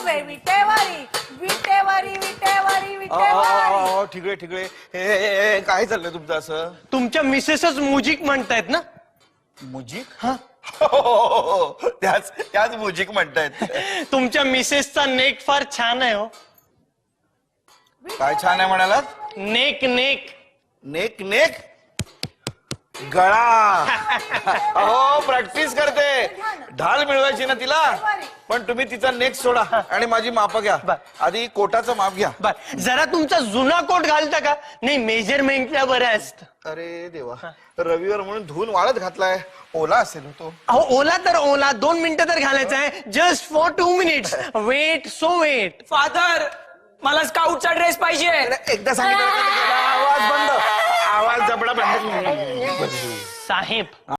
बसले विटेवरी विटेवरी विटेवरी विटेवरी. ठिकळे ठिकळे हे, हे, हे, हे, काय चाललंय तुमचं असं? तुमच्या मिसेसच मुजिक म्हणतायत ना? मुजिक? हा. त्याच त्याच मुजिक म्हणतायत. तुमच्या मिसेसचा नेक फार छान आहे हो. काय छान आहे म्हणालात? Neck neck. Neck neck? गळा. अहो प्रॅक्टिस करते. ढाल मिळवायची ना तिला? पण तुम्ही तिचा नेक सोडा आणि माझी माप घ्या. आधी कोटाचं माप घ्या. बर. जरा तुमचा जुना कोट घालता का? नाही मेजरमेंटला बरं असतं. अरे देवा. रविवार म्हणून धुवून वाळत घातलाय. ओला असेल हो तो. अहो ओला तर ओला. दोन मिनिटं तर घालायचं आहे. Just for two minutes wait so wait father मला स्काउटचा ड्रेस पाहिजे. एकदा सांगितलं आवाज बंद. साहेब